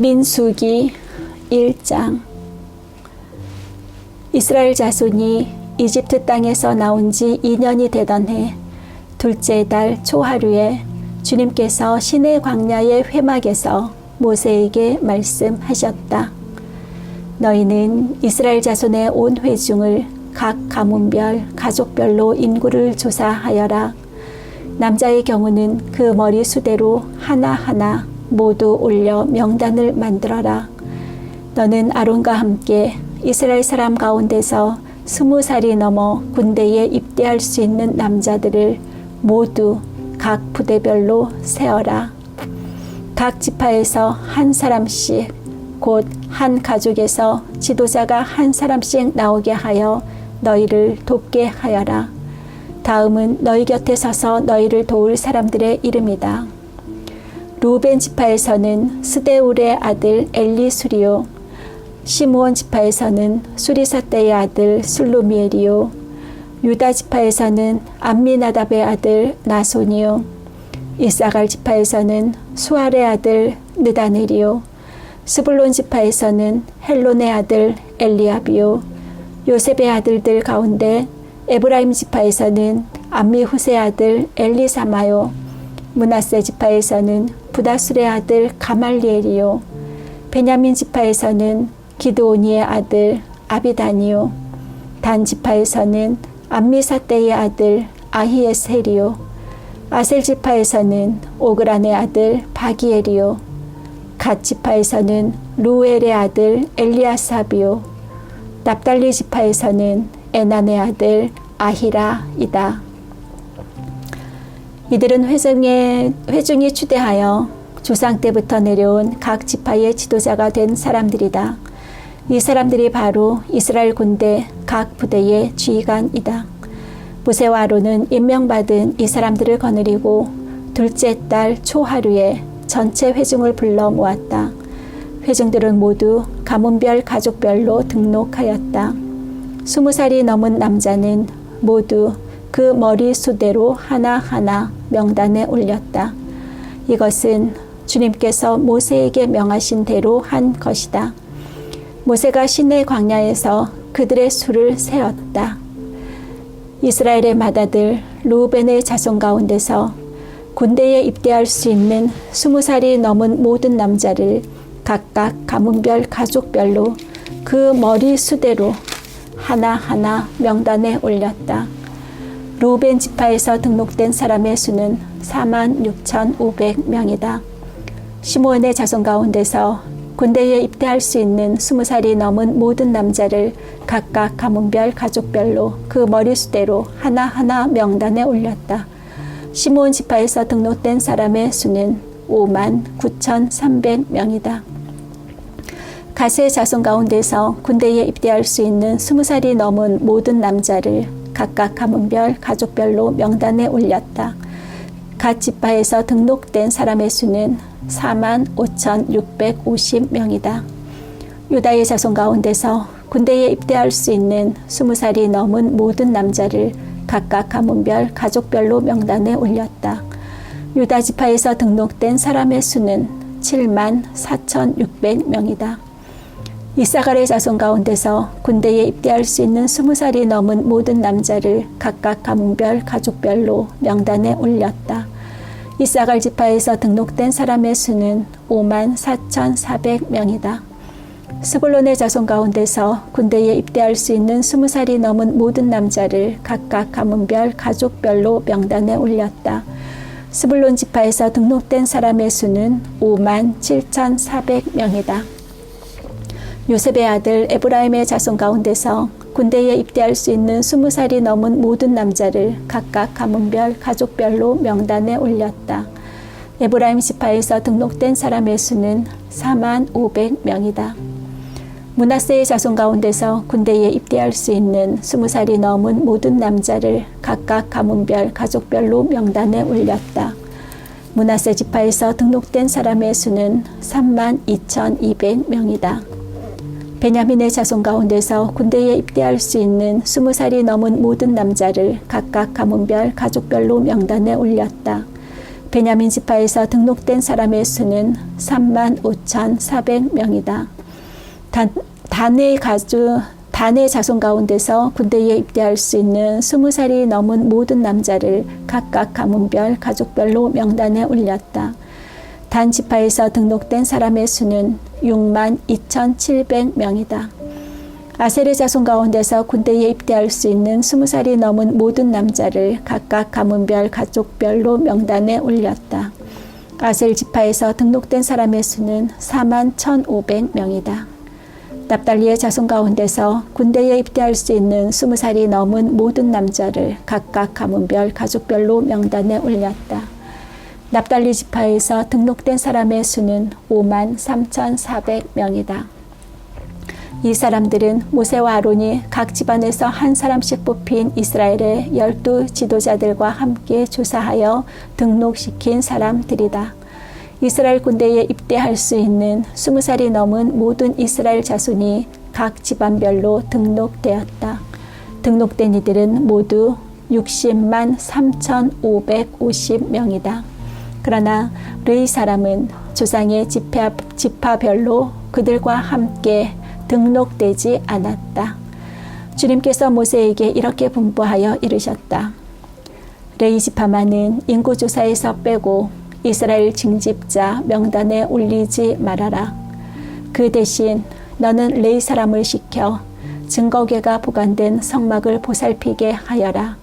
민수기 1장 이스라엘 자손이 이집트 땅에서 나온 지 2년이 되던 해 둘째 달 초하루에 주님께서 시내 광야의 회막에서 모세에게 말씀하셨다. 너희는 이스라엘 자손의 온 회중을 각 가문별, 가족별로 인구를 조사하여라. 남자의 경우는 그 머리 수대로 하나하나 모두 올려 명단을 만들어라. 너는 아론과 함께 이스라엘 사람 가운데서 스무 살이 넘어 군대에 입대할 수 있는 남자들을 모두 각 부대별로 세어라. 각 지파에서 한 사람씩 곧 한 가족에서 지도자가 한 사람씩 나오게 하여 너희를 돕게 하여라. 다음은 너희 곁에 서서 너희를 도울 사람들의 이름이다. 루벤 지파에서는 스데울의 아들 엘리수리오, 시므온 지파에서는 수리사떼의 아들 술루미엘이요, 유다 지파에서는 암미나답의 아들 나손이요, 이사갈 지파에서는 수알의 아들 느다넬이요, 스불론 지파에서는 헬론의 아들 엘리압이요, 요셉의 아들들 가운데 에브라임 지파에서는 암미후세 아들 엘리사마요, 문하세 지파에서는 부다술의 아들 가말리엘이요. 베냐민 지파에서는 기드오니의 아들 아비다니요. 단 지파에서는 암미사떼의 아들 아히에셀이요. 아셀 지파에서는 오그란의 아들 바기엘이요. 갓 지파에서는 루엘의 아들 엘리아삽이요. 납달리 지파에서는 에난의 아들 아히라이다. 이들은 회중에, 회중이 추대하여 조상 때부터 내려온 각 지파의 지도자가 된 사람들이다. 이 사람들이 바로 이스라엘 군대 각 부대의 지휘관이다. 아론은 임명받은 이 사람들을 거느리고 둘째 달 초하루에 전체 회중을 불러 모았다. 회중들은 모두 가문별 가족별로 등록하였다. 스무 살이 넘은 남자는 모두 그 머리 수대로 하나하나 명단에 올렸다. 이것은 주님께서 모세에게 명하신 대로 한 것이다. 모세가 시내 광야에서 그들의 수를 세었다. 이스라엘의 맏아들 루벤의 자손 가운데서 군대에 입대할 수 있는 스무 살이 넘은 모든 남자를 각각 가문별 가족별로 그 머리 수대로 하나하나 명단에 올렸다. 루벤 지파에서 등록된 사람의 수는 4만 6,500명이다. 시몬의 자손 가운데서 군대에 입대할 수 있는 20살이 넘은 모든 남자를 각각 가문별 가족별로 그 머리수대로 하나하나 명단에 올렸다. 시몬 지파에서 등록된 사람의 수는 5만 9,300명이다. 가세 자손 가운데서 군대에 입대할 수 있는 20살이 넘은 모든 남자를 각각 가문별, 가족별로 명단에 올렸다. 각 지파에서 등록된 사람의 수는 4만 5,650명이다. 유다의 자손 가운데서 군대에 입대할 수 있는 20살이 넘은 모든 남자를 각각 가문별, 가족별로 명단에 올렸다. 유다 지파에서 등록된 사람의 수는 7만 4,600명이다. 이사갈의 자손 가운데서 군대에 입대할 수 있는 스무 살이 넘은 모든 남자를 각각 가문별 가족별로 명단에 올렸다. 이사갈 지파에서 등록된 사람의 수는 5만 4,400명이다. 스불론의 자손 가운데서 군대에 입대할 수 있는 스무 살이 넘은 모든 남자를 각각 가문별 가족별로 명단에 올렸다. 스불론 지파에서 등록된 사람의 수는 5만 7,400명이다. 요셉의 아들 에브라임의 자손 가운데서 군대에 입대할 수 있는 스무 살이 넘은 모든 남자를 각각 가문별, 가족별로 명단에 올렸다. 에브라임 지파에서 등록된 사람의 수는 4만 500명이다. 문하세의 자손 가운데서 군대에 입대할 수 있는 스무 살이 넘은 모든 남자를 각각 가문별, 가족별로 명단에 올렸다. 문하세 지파에서 등록된 사람의 수는 3만 2,200명이다. 베냐민의 자손 가운데서 군대에 입대할 수 있는 스무 살이 넘은 모든 남자를 각각 가문별, 가족별로 명단에 올렸다. 베냐민 지파에서 등록된 사람의 수는 3만 5,400명이다. 단, 단의 가주 단의 자손 가운데서 군대에 입대할 수 있는 20살이 넘은 모든 남자를 각각 가문별, 가족별로 명단에 올렸다. 단 지파에서 등록된 사람의 수는 6만 2,700명이다. 아셀의 자손 가운데서 군대에 입대할 수 있는 20살이 넘은 모든 남자를 각각 가문별, 가족별로 명단에 올렸다. 아셀 지파에서 등록된 사람의 수는 4만 1,500명이다. 납달리의 자손 가운데서 군대에 입대할 수 있는 20살이 넘은 모든 남자를 각각 가문별, 가족별로 명단에 올렸다. 납달리 지파에서 등록된 사람의 수는 5만 3,400명이다. 이 사람들은 모세와 아론이 각 집안에서 한 사람씩 뽑힌 이스라엘의 열두 지도자들과 함께 조사하여 등록시킨 사람들이다. 이스라엘 군대에 입대할 수 있는 스무 살이 넘은 모든 이스라엘 자손이 각 집안별로 등록되었다. 등록된 이들은 모두 60만 3,550명이다. 그러나 레이 사람은 조상의 지파, 지파별로 그들과 함께 등록되지 않았다. 주님께서 모세에게 이렇게 분부하여 이르셨다. 레이 지파만은 인구조사에서 빼고 이스라엘 징집자 명단에 올리지 말아라. 그 대신 너는 레이 사람을 시켜 증거궤가 보관된 성막을 보살피게 하여라.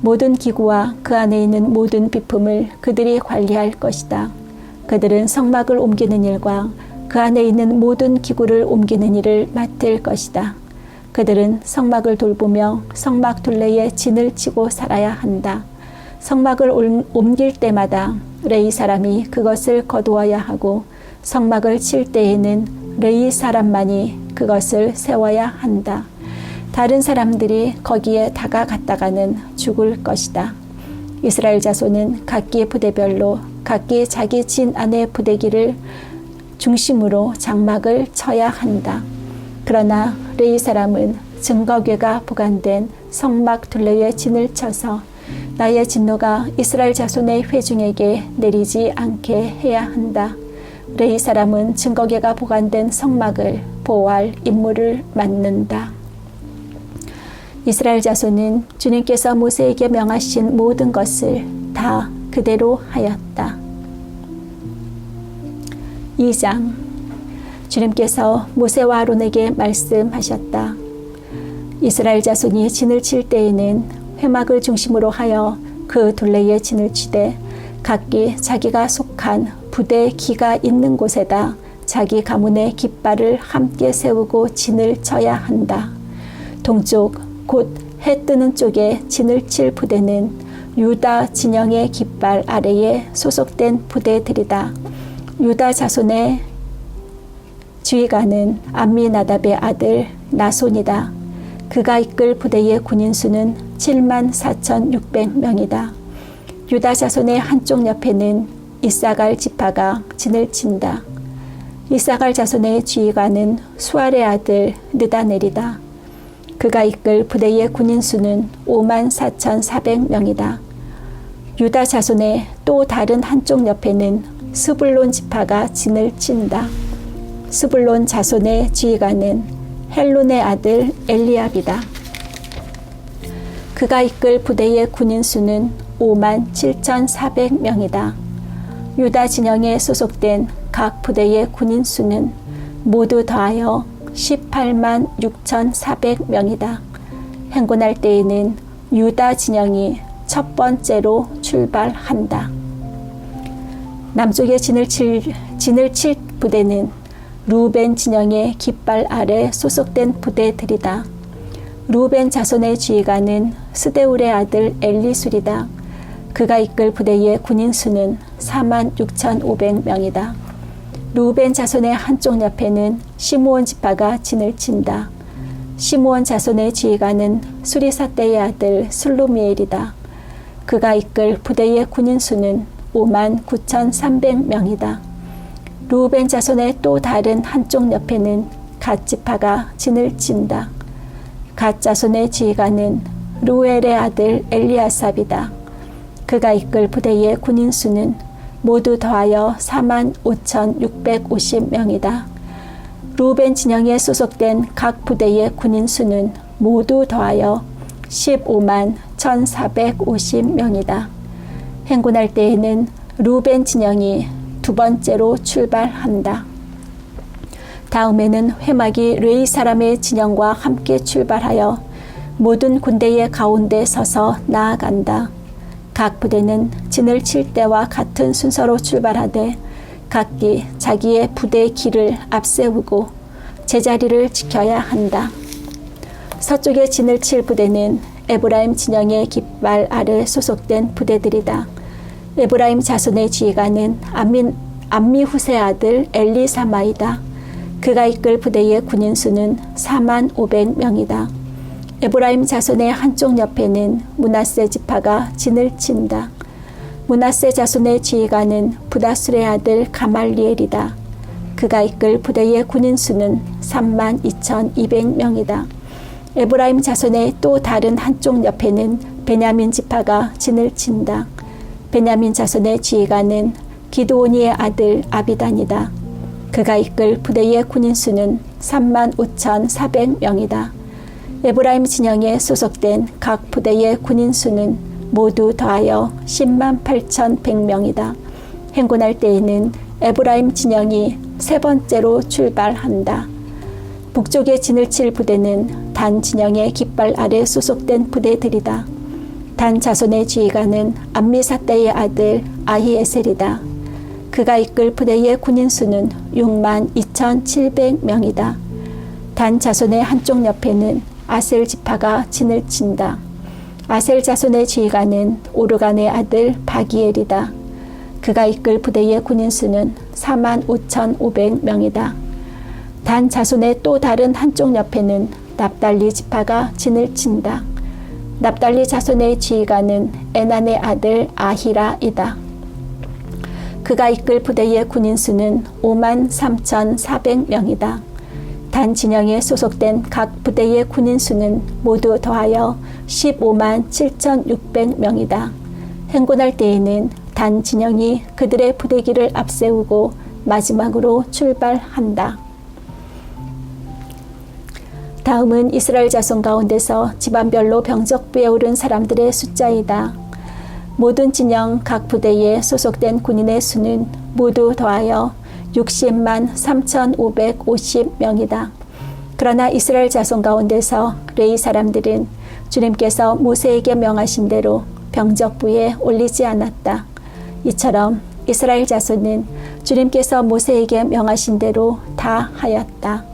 모든 기구와 그 안에 있는 모든 비품을 그들이 관리할 것이다. 그들은 성막을 옮기는 일과 그 안에 있는 모든 기구를 옮기는 일을 맡을 것이다. 그들은 성막을 돌보며 성막 둘레에 진을 치고 살아야 한다. 성막을 옮길 때마다 레이 사람이 그것을 거두어야 하고 성막을 칠 때에는 레이 사람만이 그것을 세워야 한다. 다른 사람들이 거기에 다가갔다가는 죽을 것이다. 이스라엘 자손은 각기 부대별로 각기 자기 진 안의 부대기를 중심으로 장막을 쳐야 한다. 그러나 레이 사람은 증거궤가 보관된 성막 둘레에 진을 쳐서 나의 진노가 이스라엘 자손의 회중에게 내리지 않게 해야 한다. 레이 사람은 증거계가 보관된 성막을 보호할 임무를 맡는다. 이스라엘 자손은 주님께서 모세에게 명하신 모든 것을 다 그대로 하였다. 2장 주님께서 모세와 아론에게 말씀하셨다. 이스라엘 자손이 진을 칠 때에는 회막을 중심으로 하여 그 둘레에 진을 치되 각기 자기가 속한 부대 기가 있는 곳에다 자기 가문의 깃발을 함께 세우고 진을 쳐야 한다. 동쪽 곧 해 뜨는 쪽에 진을 칠 부대는 유다 진영의 깃발 아래에 소속된 부대들이다. 유다 자손의 주의가는 암미나답의 아들 나손이다. 그가 이끌 부대의 군인 수는 7만 4,600명이다. 유다 자손의 한쪽 옆에는 이사갈 지파가 진을 친다. 이사갈 자손의 지휘관은 수알의 아들 느다넬이다. 그가 이끌 부대의 군인 수는 5만 4,400명이다. 유다 자손의 또 다른 한쪽 옆에는 스불론 지파가 진을 친다. 스불론 자손의 지휘관은 헬론의 아들 엘리압이다. 그가 이끌 부대의 군인 수는 5만 7,400명이다. 유다 진영에 소속된 각 부대의 군인 수는 모두 더하여 18만 6,400명이다. 행군할 때에는 유다 진영이 첫 번째로 출발한다. 남쪽에 진을 칠, 진을 칠 부대는 루벤 진영의 깃발 아래 소속된 부대들이다. 루벤 자손의 지휘관은 스데울의 아들 엘리술이다. 그가 이끌 부대의 군인 수는 4만 6,500명이다. 루벤 자손의 한쪽 옆에는 시므온 지파가 진을 친다. 시므온 자손의 지휘관은 수리사떼의 아들 술루미엘이다. 그가 이끌 부대의 군인 수는 5만 9,300명이다. 루벤 자손의 또 다른 한쪽 옆에는 갓 지파가 진을 친다. 갓 자손의 지휘관은 루엘의 아들 엘리아삽이다. 그가 이끌 부대의 군인 수는 모두 더하여 4만 5,650명이다. 루벤 진영에 소속된 각 부대의 군인 수는 모두 더하여 15만 1,450명이다. 행군할 때에는 루벤 진영이 두 번째로 출발한다. 다음에는 회막이 레이 사람의 진영과 함께 출발하여 모든 군대의 가운데 서서 나아간다. 각 부대는 진을 칠 때와 같은 순서로 출발하되 각기 자기의 부대의 길을 앞세우고 제자리를 지켜야 한다. 서쪽에 진을 칠 부대는 에브라임 진영의 깃발 아래 소속된 부대들이다. 에브라임 자손의 지휘관은 암미, 암미 후세 아들 엘리사마이다. 그가 이끌 부대의 군인 수는 4만 500명이다. 에브라임 자손의 한쪽 옆에는 문하세 지파가 진을 친다. 문하세 자손의 지휘관은 부다술의 아들 가말리엘이다. 그가 이끌 부대의 군인 수는 3만 2,200명이다. 에브라임 자손의 또 다른 한쪽 옆에는 베냐민 지파가 진을 친다. 베냐민 자손의 지휘관은 기드오니의 아들 아비단이다. 그가 이끌 부대의 군인 수는 3만 5,400명이다. 에브라임 진영에 소속된 각 부대의 군인 수는 모두 더하여 10만 8,100명이다. 행군할 때에는 에브라임 진영이 세 번째로 출발한다. 북쪽에 진을 칠 부대는 단 진영의 깃발 아래 소속된 부대들이다. 단 자손의 지휘관은 암미사떼의 아들 아히에셀이다. 그가 이끌 부대의 군인 수는 6만 2,700명이다. 단 자손의 한쪽 옆에는 아셀 지파가 진을 친다. 아셀 자손의 지휘관은 오르간의 아들 바기엘이다. 그가 이끌 부대의 군인 수는 4만 5,500명이다. 단 자손의 또 다른 한쪽 옆에는 납달리 지파가 진을 친다. 납달리 자손의 지휘관은 에난의 아들 아히라이다. 그가 이끌 부대의 군인 수는 5만 3,400명이다. 단 진영에 소속된 각 부대의 군인 수는 모두 더하여 15만 7,600명이다. 행군할 때에는 단 진영이 그들의 부대기를 앞세우고 마지막으로 출발한다. 다음은 이스라엘 자손 가운데서 집안별로 병적부에 오른 사람들의 숫자이다. 모든 진영 각 부대에 소속된 군인의 수는 모두 더하여 60만 3,550명이다. 그러나 이스라엘 자손 가운데서 레이 사람들은 주님께서 모세에게 명하신 대로 병적부에 올리지 않았다. 이처럼 이스라엘 자손은 주님께서 모세에게 명하신 대로 다 하였다.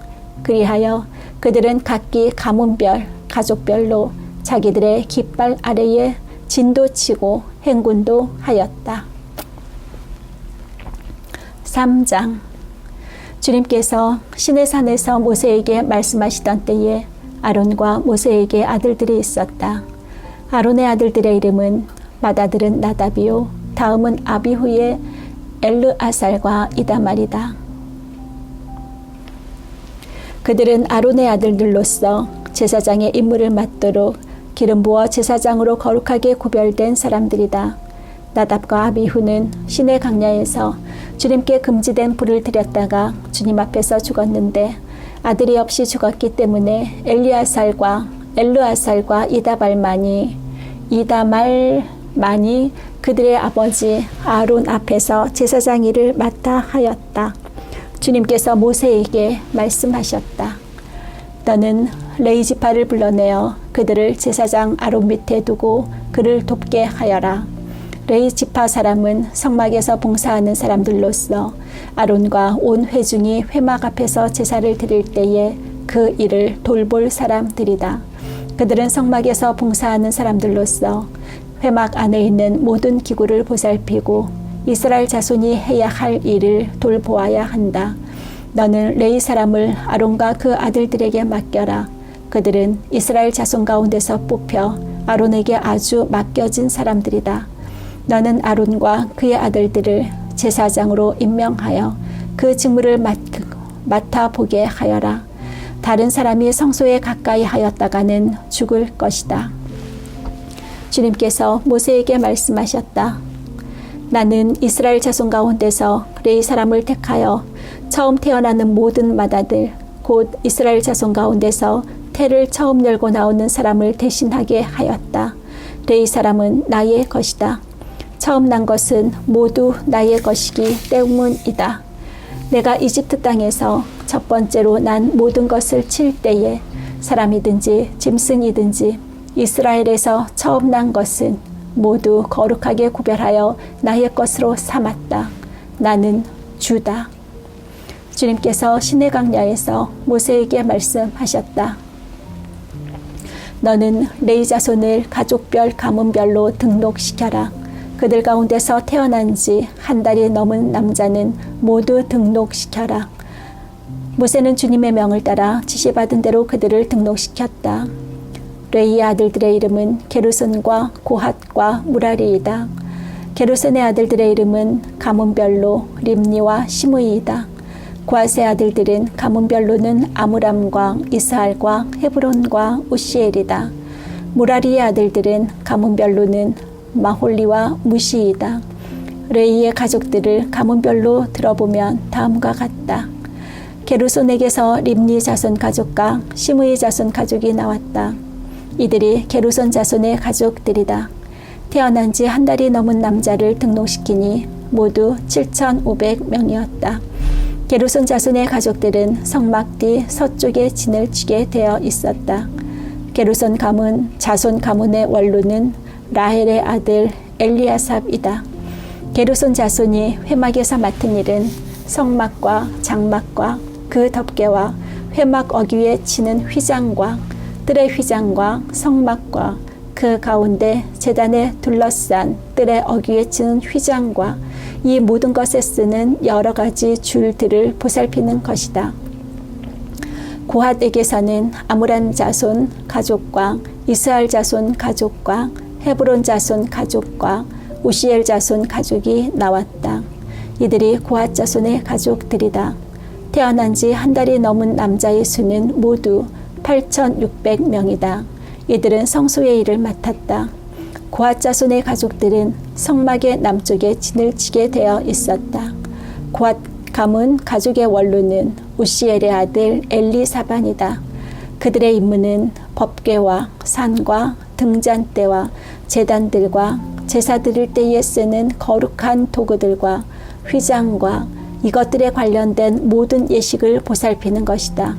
그리하여 그들은 각기 가문별, 가족별로 자기들의 깃발 아래에 진도 치고 행군도 하였다. 3장 주님께서 신의 산에서 모세에게 말씀하시던 때에 아론과 모세에게 아들들이 있었다. 아론의 아들들의 이름은 맏아들은 나답이요 다음은 아비후의 엘르아살과 이다말이다. 그들은 아론의 아들들로서 제사장의 임무를 맡도록 기름 부어 제사장으로 거룩하게 구별된 사람들이다. 나답과 아비후는 신의 강야에서 주님께 금지된 불을 들였다가 주님 앞에서 죽었는데 아들이 없이 죽었기 때문에 엘리아살과 엘르아살과 이다발만이 이다말만이 그들의 아버지 아론 앞에서 제사장 일을 맡아 하였다. 주님께서 모세에게 말씀하셨다. 너는 레이지파를 불러내어 그들을 제사장 아론 밑에 두고 그를 돕게 하여라. 레이 지파 사람은 성막에서 봉사하는 사람들로서 아론과 온 회중이 회막 앞에서 제사를 드릴 때에 그 일을 돌볼 사람들이다. 그들은 성막에서 봉사하는 사람들로서 회막 안에 있는 모든 기구를 보살피고 이스라엘 자손이 해야 할 일을 돌보아야 한다. 너는 레이 사람을 아론과 그 아들들에게 맡겨라. 그들은 이스라엘 자손 가운데서 뽑혀 아론에게 아주 맡겨진 사람들이다. 너는 아론과 그의 아들들을 제사장으로 임명하여 그 직무를 맡, 맡아 보게 하여라. 다른 사람이 성소에 가까이 하였다가는 죽을 것이다. 주님께서 모세에게 말씀하셨다. 나는 이스라엘 자손 가운데서 레이 사람을 택하여 처음 태어나는 모든 마다들 곧 이스라엘 자손 가운데서 태를 처음 열고 나오는 사람을 대신하게 하였다. 레이 사람은 나의 것이다. 처음 난 것은 모두 나의 것이기 때문이다. 내가 이집트 땅에서 첫 번째로 난 모든 것을 칠 때에 사람이든지 짐승이든지 이스라엘에서 처음 난 것은 모두 거룩하게 구별하여 나의 것으로 삼았다. 나는 주다. 주님께서 신의 강야에서 모세에게 말씀하셨다. 너는 레이 자손을 가족별 가문별로 등록시켜라. 그들 가운데서 태어난 지 한 달이 넘은 남자는 모두 등록시켜라. 모세는 주님의 명을 따라 지시받은 대로 그들을 등록시켰다. 레이의 아들들의 이름은 게르손과 고핫과 무라리이다. 게르손의 아들들의 이름은 가문별로 림니와 시므이이다. 고핫의 아들들은 가문별로는 아무람과 이스할과 헤브론과 우시엘이다. 무라리의 아들들은 가문별로는 마홀리와 무시이다. 레이의 가족들을 가문별로 들어보면 다음과 같다. 게르손에게서 림니 자손 가족과 시므이 자손 가족이 나왔다. 이들이 게르손 자손의 가족들이다. 태어난 지 한 달이 넘은 남자를 등록시키니 모두 7,500명이었다. 게르손 자손의 가족들은 성막 뒤 서쪽에 진을 치게 되어 있었다. 게르손 가문 자손 가문의 원로는 라헬의 아들 엘리아삽이다. 게르손 자손이 회막에서 맡은 일은 성막과 장막과 그 덮개와 회막 어귀에 치는 휘장과 뜰의 휘장과 성막과 그 가운데 재단에 둘러싼 뜰의 어귀에 치는 휘장과 이 모든 것에 쓰는 여러 가지 줄들을 보살피는 것이다. 고핫에게서는 아무란 자손 가족과 이스라엘 자손 가족과 헤브론 자손 가족과 우시엘 자손 가족이 나왔다. 이들이 고핫 자손의 가족들이다. 태어난 지 한 달이 넘은 남자의 수는 모두 8,600명이다. 이들은 성소의 일을 맡았다. 고아 자손의 가족들은 성막의 남쪽에 진을 치게 되어 있었다. 고아 가문 가족의 원로는 우시엘의 아들 엘리사반이다. 그들의 임무는 법궤와 산과 등잔대와 재단들과 제사 드릴 때에 쓰는 거룩한 도구들과 휘장과 이것들에 관련된 모든 예식을 보살피는 것이다.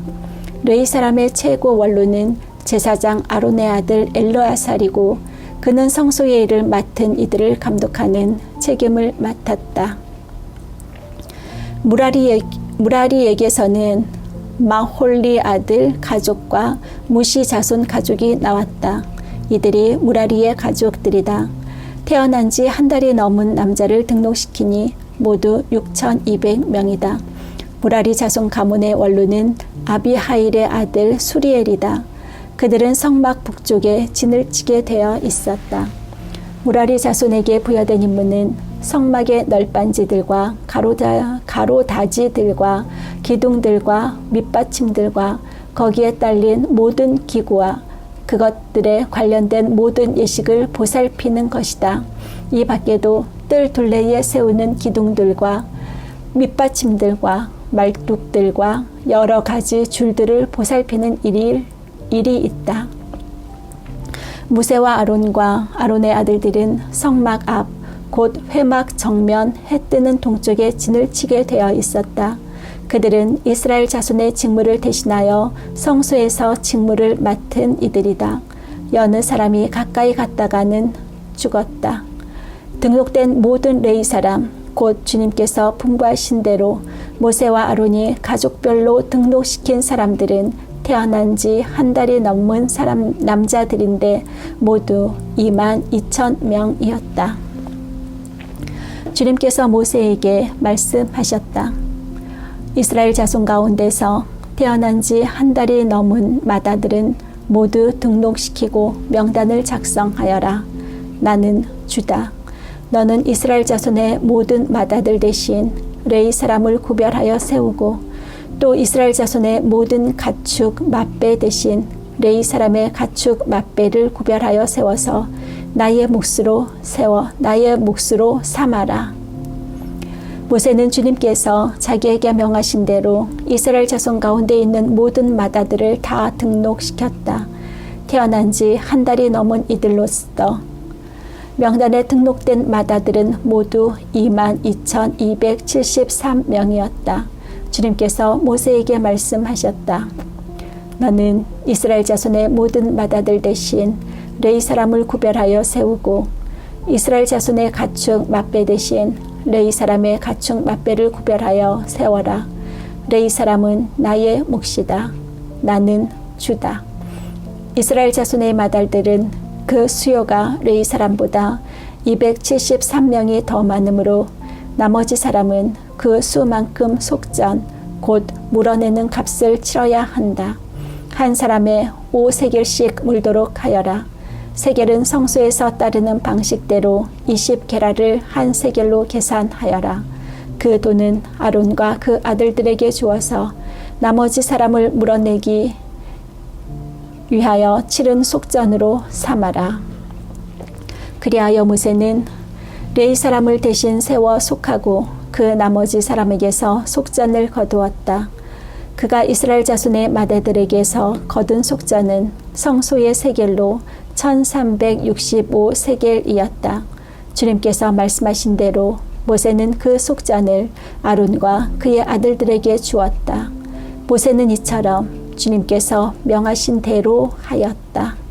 레이 사람의 최고 원로는 제사장 아론의 아들 엘로아살이고 그는 성소의 일을 맡은 이들을 감독하는 책임을 맡았다. 무라리, 무라리에게서는 마홀리 아들 가족과 무시 자손 가족이 나왔다. 이들이 무라리의 가족들이다. 태어난 지 한 달이 넘은 남자를 등록시키니 모두 6,200명이다. 무라리 자손 가문의 원로는 아비하일의 아들 수리엘이다. 그들은 성막 북쪽에 진을 치게 되어 있었다. 무라리 자손에게 부여된 임무는 성막의 널빤지들과 가로다, 가로다지들과 기둥들과 밑받침들과 거기에 딸린 모든 기구와 그것들에 관련된 모든 예식을 보살피는 것이다. 이 밖에도 뜰 둘레에 세우는 기둥들과 밑받침들과 말뚝들과 여러 가지 줄들을 보살피는 일이, 일이 있다. 무세와 아론과 아론의 아들들은 성막 앞, 곧 회막 정면 해 뜨는 동쪽에 진을 치게 되어 있었다. 그들은 이스라엘 자손의 직무를 대신하여 성소에서 직무를 맡은 이들이다. 여느 사람이 가까이 갔다가는 죽었다. 등록된 모든 레이 사람, 곧 주님께서 분부하신 대로 모세와 아론이 가족별로 등록시킨 사람들은 태어난 지 한 달이 넘은 사람 남자들인데 모두 2만 2천 명이었다. 주님께서 모세에게 말씀하셨다. 이스라엘 자손 가운데서 태어난 지 한 달이 넘은 마다들은 모두 등록시키고 명단을 작성하여라. 나는 주다. 너는 이스라엘 자손의 모든 마다들 대신 레이 사람을 구별하여 세우고 또 이스라엘 자손의 모든 가축 맛배 대신 레이 사람의 가축 맛배를 구별하여 세워서 나의 몫으로 세워 나의 몫으로 삼아라. 모세는 주님께서 자기에게 명하신 대로 이스라엘 자손 가운데 있는 모든 마다들을 다 등록시켰다. 태어난 지 한 달이 넘은 이들로서 명단에 등록된 마다들은 모두 22,273명이었다. 주님께서 모세에게 말씀하셨다. 너는 이스라엘 자손의 모든 마다들 대신 레이 사람을 구별하여 세우고 이스라엘 자손의 가축 맛배 대신 레이 사람의 가축 맛배를 구별하여 세워라. 레이 사람은 나의 몫이다. 나는 주다. 이스라엘 자손의 마달들은 그 수요가 레이 사람보다 273명이 더 많으므로 나머지 사람은 그 수만큼 속전 곧 물어내는 값을 치러야 한다. 한 사람의 5세겔씩 물도록 하여라. 세겔은 성소에서 따르는 방식대로 20게라를 한 세겔로 계산하여라. 그 돈은 아론과 그 아들들에게 주어서 나머지 사람을 물어내기 위하여 치른 속전으로 삼아라. 그리하여 모세는 레이 사람을 대신 세워 속하고 그 나머지 사람에게서 속전을 거두었다. 그가 이스라엘 자손의 마대들에게서 거둔 속전은 성소의 세겔로 1365 세겔이었다. 주님께서 말씀하신 대로 모세는 그 속전을 아론과 그의 아들들에게 주었다. 모세는 이처럼 주님께서 명하신 대로 하였다.